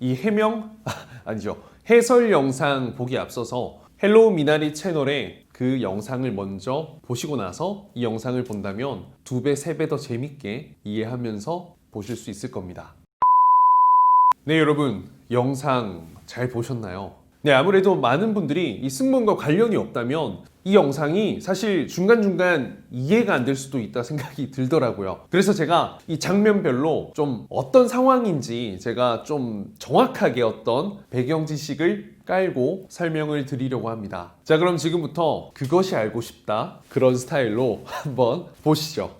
이 해명 아, 아니죠 해설 영상 보기 앞서서 헬로우 미나리 채널에 그 영상을 먼저 보시고 나서 이 영상을 본다면 두 배, 세 배 더 재밌게 이해하면서 보실 수 있을 겁니다. 네, 여러분. 영상 잘 보셨나요? 네, 아무래도 많은 분들이 이 승무원과 관련이 없다면 이 영상이 사실 중간중간 이해가 안 될 수도 있다 생각이 들더라고요. 그래서 제가 이 장면별로 좀 어떤 상황인지 제가 좀 정확하게 어떤 배경 지식을 깔고 설명을 드리려고 합니다. 자, 그럼 지금부터 그것이 알고 싶다. 그런 스타일로 한번 보시죠.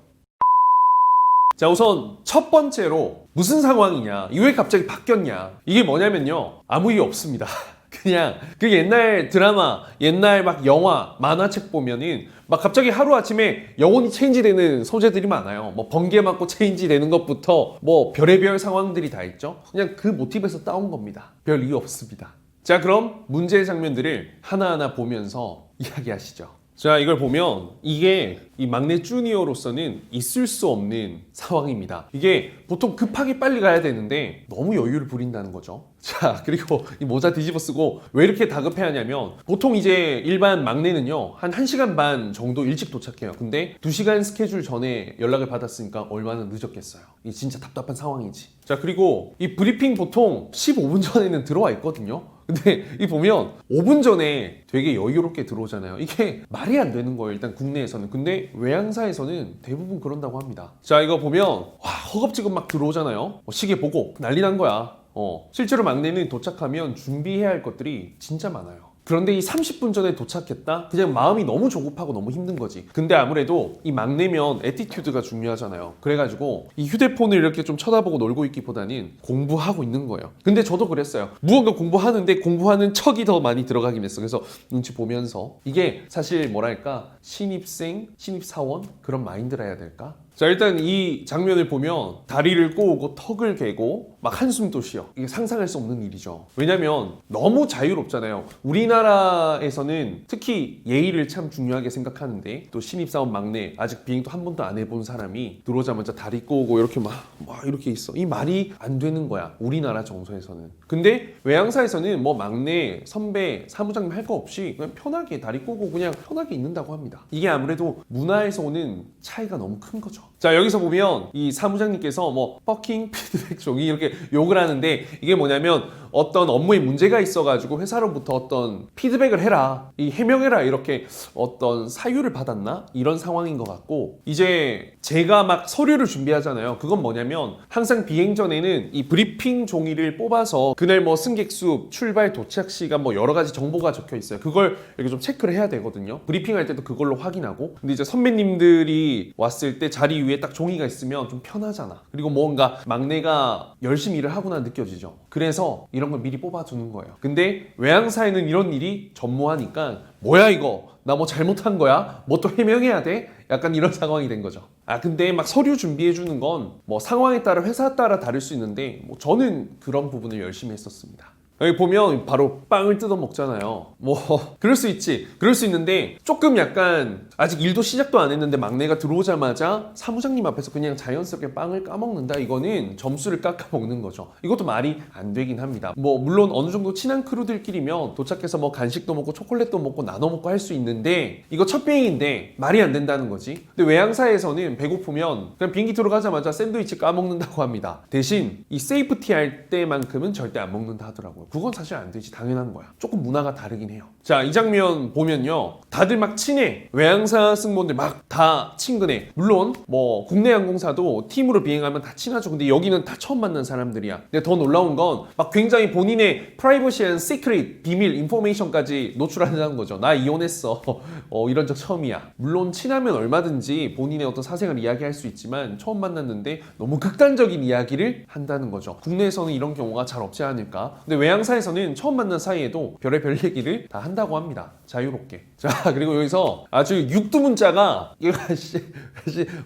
자, 우선 첫 번째로 무슨 상황이냐? 이왜 갑자기 바뀌었냐? 이게 뭐냐면요. 아무 이유 없습니다. 그냥 그 옛날 드라마, 옛날 막 영화, 만화책 보면은 막 갑자기 하루 아침에 영혼이 체인지 되는 소재들이 많아요. 뭐 번개 맞고 체인지 되는 것부터 뭐 별의별 상황들이 다 있죠. 그냥 그 모티브에서 따온 겁니다. 별 이유 없습니다. 자, 그럼 문제의 장면들을 하나하나 보면서 이야기하시죠. 자, 이걸 보면 이게 이 막내 주니어로서는 있을 수 없는 상황입니다. 이게 보통 급하게 빨리 가야 되는데 너무 여유를 부린다는 거죠. 자, 그리고 이 모자 뒤집어 쓰고 왜 이렇게 다급해 하냐면 보통 이제 일반 막내는요, 한 1시간 반 정도 일찍 도착해요. 근데 2시간 스케줄 전에 연락을 받았으니까 얼마나 늦었겠어요. 이 진짜 답답한 상황이지. 자, 그리고 이 브리핑 보통 15분 전에는 들어와 있거든요. 근데 이 보면 5분 전에 되게 여유롭게 들어오잖아요. 이게 말이 안 되는 거예요. 일단 국내에서는. 근데 외항사에서는 대부분 그런다고 합니다. 자, 이거 보면 와, 허겁지겁 막 들어오잖아요. 어, 시계 보고 난리 난 거야. 어, 실제로 막내는 도착하면 준비해야 할 것들이 진짜 많아요. 그런데 이 30분 전에 도착했다? 그냥 마음이 너무 조급하고 너무 힘든 거지. 근데 아무래도 이 막내면 에티튜드가 중요하잖아요. 그래가지고 이 휴대폰을 이렇게 좀 쳐다보고 놀고 있기보다는 공부하고 있는 거예요. 근데 저도 그랬어요. 무언가 공부하는데 공부하는 척이 더 많이 들어가긴 했어. 그래서 눈치 보면서 이게 사실 뭐랄까 신입생, 신입사원 그런 마인드라 해야 될까? 자 일단 이 장면을 보면 다리를 꼬우고 턱을 개고 막 한숨도 쉬어. 이게 상상할 수 없는 일이죠. 왜냐면 너무 자유롭잖아요. 우리나라에서는 특히 예의를 참 중요하게 생각하는데 또 신입사원 막내 아직 비행도 한 번도 안 해본 사람이 들어오자마자 다리 꼬우고 이렇게 막, 막 이렇게 있어. 이 말이 안 되는 거야. 우리나라 정서에서는. 근데 외항사에서는 뭐 막내 선배 사무장님 할 거 없이 그냥 편하게 다리 꼬고 그냥 편하게 있는다고 합니다. 이게 아무래도 문화에서 오는 차이가 너무 큰 거죠 자 여기서 보면 이 사무장님께서 뭐 퍼킹 피드백 종이 이렇게 욕을 하는데 이게 뭐냐면 어떤 업무에 문제가 있어가지고 회사로부터 어떤 피드백을 해라 이 해명해라 이렇게 어떤 사유를 받았나? 이런 상황인 것 같고 이제 제가 막 서류를 준비하잖아요. 그건 뭐냐면 항상 비행 전에는 이 브리핑 종이를 뽑아서 그날 뭐 승객 수 출발 도착 시간 뭐 여러 가지 정보가 적혀 있어요. 그걸 이렇게 좀 체크를 해야 되거든요. 브리핑할 때도 그걸로 확인하고. 근데 이제 선배님들이 왔을 때 자리 위에 딱 종이가 있으면 좀 편하잖아 그리고 뭔가 막내가 열심히 일을 하구나 느껴지죠 그래서 이런 걸 미리 뽑아두는 거예요 근데 외항사에는 이런 일이 전무하니까 뭐야 이거 나 뭐 잘못한 거야? 뭐 또 해명해야 돼? 약간 이런 상황이 된 거죠. 아 근데 막 서류 준비해 주는 건 뭐 상황에 따라 회사 따라 다를 수 있는데 뭐 저는 그런 부분을 열심히 했었습니다. 여기 보면 바로 빵을 뜯어 먹잖아요. 뭐 그럴 수 있지. 그럴 수 있는데 조금 약간 아직 일도 시작도 안 했는데 막내가 들어오자마자 사무장님 앞에서 그냥 자연스럽게 빵을 까먹는다. 이거는 점수를 깎아 먹는 거죠. 이것도 말이 안 되긴 합니다. 뭐 물론 어느 정도 친한 크루들끼리면 도착해서 뭐 간식도 먹고 초콜릿도 먹고 나눠 먹고 할 수 있는데 이거 첫 비행인데 말이 안 된다는 거지. 근데 외항사에서는 배고프면 그냥 비행기 들어가자마자 샌드위치 까먹는다고 합니다. 대신 이 세이프티 할 때만큼은 절대 안 먹는다 하더라고요. 그건 사실 안 되지. 당연한 거야. 조금 문화가 다르긴 해요. 자, 이 장면 보면요. 다들 막 친해. 외항사 승무원들 막 다 친근해. 물론 뭐 국내 항공사도 팀으로 비행하면 다 친하죠. 근데 여기는 다 처음 만난 사람들이야. 근데 더 놀라운 건 막 굉장히 본인의 프라이버시한 시크릿, 비밀, 인포메이션까지 노출한다는 거죠. 나 이혼했어. 어, 이런 적 처음이야. 물론 친하면 얼마든지 본인의 어떤 사생활 이야기할 수 있지만 처음 만났는데 너무 극단적인 이야기를 한다는 거죠. 국내에서는 이런 경우가 잘 없지 않을까. 근데 외항 외항사에서는 처음 만난 사이에도 별의 별 얘기를 다 한다고 합니다. 자유롭게. 자 그리고 여기서 아주 육두문자가 이거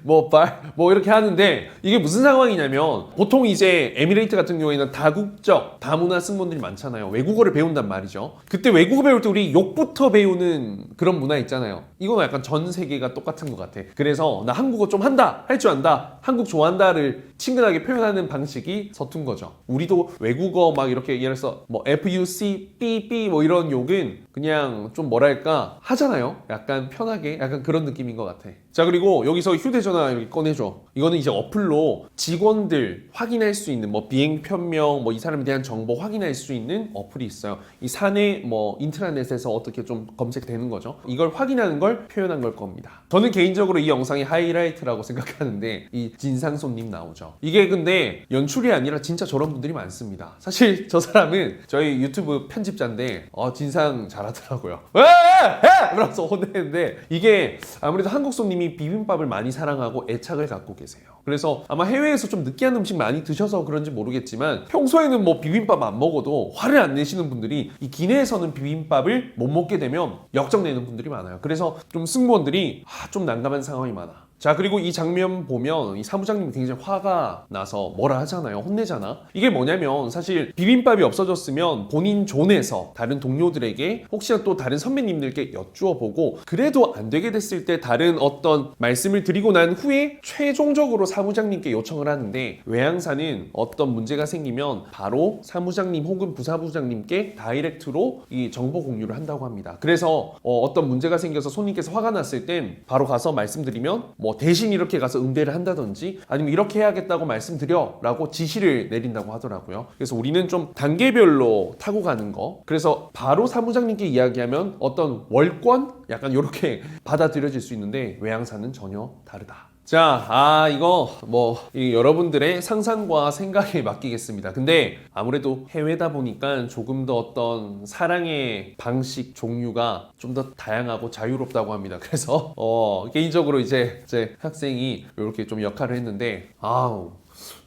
뭐발 뭐 이렇게 하는데 이게 무슨 상황이냐면 보통 이제 에미레이트 같은 경우에는 다국적 다문화 승무원들이 많잖아요. 외국어를 배운단 말이죠. 그때 외국어 배울 때 우리 욕부터 배우는 그런 문화 있잖아요. 이거는 약간 전 세계가 똑같은 것 같아. 그래서 나 한국어 좀 한다, 할 줄 안다, 한국 좋아한다를 친근하게 표현하는 방식이 서툰 거죠. 우리도 외국어 막 이렇게 예를 들어서 뭐 FUC, B, 뭐 이런 욕은 그냥 좀 뭐랄까 하잖아요. 약간 편하게 약간 그런 느낌인 것 같아. 자 그리고 여기서 휴대전화 이렇게 꺼내줘. 이거는 이제 어플로 직원들 확인할 수 있는 뭐 비행 편명 뭐 이 사람에 대한 정보 확인할 수 있는 어플이 있어요. 이 사내 뭐 인트라넷에서 어떻게 좀 검색되는 거죠. 이걸 확인하는 걸 표현한 걸 겁니다. 저는 개인적으로 이 영상이 하이라이트라고 생각하는데 이 진상 손님 나오죠. 이게 근데 연출이 아니라 진짜 저런 분들이 많습니다. 사실 저 사람은 저희 유튜브 편집자인데 어, 진상 잘 하더라고요. 왜? 해! 그러면서 혼내는데 이게 아무래도 한국 손님이 비빔밥을 많이 사랑하고 애착을 갖고 계세요. 그래서 아마 해외에서 좀 느끼한 음식 많이 드셔서 그런지 모르겠지만 평소에는 뭐 비빔밥 안 먹어도 화를 안 내시는 분들이 이 기내에서는 비빔밥을 못 먹게 되면 역정내는 분들이 많아요. 그래서 좀 승무원들이 아, 좀 난감한 상황이 많아. 자 그리고 이 장면 보면 이 사무장님이 굉장히 화가 나서 뭐라 하잖아요. 혼내잖아. 이게 뭐냐면 사실 비빔밥이 없어졌으면 본인 존에서 다른 동료들에게 혹시나 또 다른 선배님들께 여쭈어 보고 그래도 안 되게 됐을 때 다른 어떤 말씀을 드리고 난 후에 최종적으로 사무장님께 요청을 하는데 외항사는 어떤 문제가 생기면 바로 사무장님 혹은 부사부장님께 다이렉트로 이 정보 공유를 한다고 합니다. 그래서 어, 떤 문제가 생겨서 손님께서 화가 났을 땐 바로 가서 말씀드리면 뭐 대신 이렇게 가서 응대를 한다든지 아니면 이렇게 해야겠다고 말씀드려 라고 지시를 내린다고 하더라고요. 그래서 우리는 좀 단계별로 타고 가는 거. 그래서 바로 사무장님께 이야기하면 어떤 월권? 약간 이렇게 받아들여질 수 있는데 외항사는 전혀 다르다. 자, 아, 이거, 뭐, 이 여러분들의 상상과 생각에 맡기겠습니다. 근데 아무래도 해외다 보니까 조금 더 어떤 사랑의 방식, 종류가 좀 더 다양하고 자유롭다고 합니다. 그래서, 어, 개인적으로 이제 제 학생이 이렇게 좀 역할을 했는데, 아우,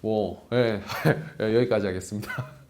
뭐, 예, 여기까지 하겠습니다.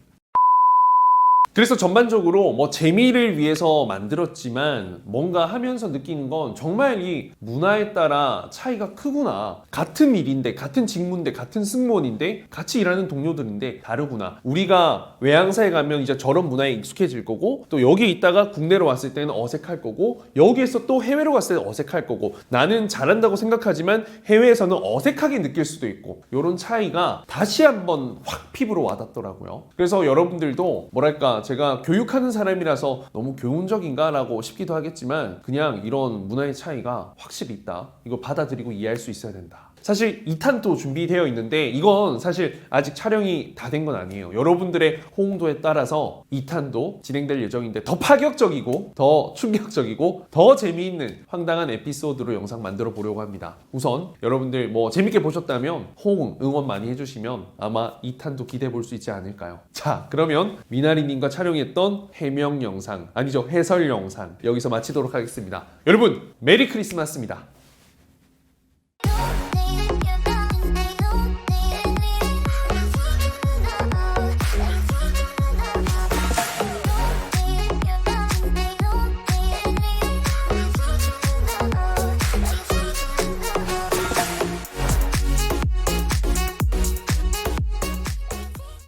그래서 전반적으로 뭐 재미를 위해서 만들었지만 뭔가 하면서 느끼는 건 정말 이 문화에 따라 차이가 크구나. 같은 일인데, 같은 직무인데, 같은 승무원인데, 같이 일하는 동료들인데 다르구나. 우리가 외항사에 가면 이제 저런 문화에 익숙해질 거고, 또 여기 있다가 국내로 왔을 때는 어색할 거고, 여기에서 또 해외로 갔을 때 어색할 거고, 나는 잘한다고 생각하지만 해외에서는 어색하게 느낄 수도 있고, 이런 차이가 다시 한번 확 피부로 와닿더라고요. 그래서 여러분들도 뭐랄까, 제가 교육하는 사람이라서 너무 교훈적인가라고 싶기도 하겠지만 그냥 이런 문화의 차이가 확실히 있다. 이거 받아들이고 이해할 수 있어야 된다. 사실 2탄도 준비되어 있는데 이건 사실 아직 촬영이 다 된 건 아니에요. 여러분들의 호응도에 따라서 2탄도 진행될 예정인데 더 파격적이고 더 충격적이고 더 재미있는 황당한 에피소드로 영상 만들어 보려고 합니다. 우선 여러분들 뭐 재밌게 보셨다면 호응, 응원 많이 해주시면 아마 2탄도 기대해 볼 수 있지 않을까요? 자, 그러면 미나리님과 촬영했던 해명 영상 아니죠 해설 영상 여기서 마치도록 하겠습니다. 여러분 메리 크리스마스입니다.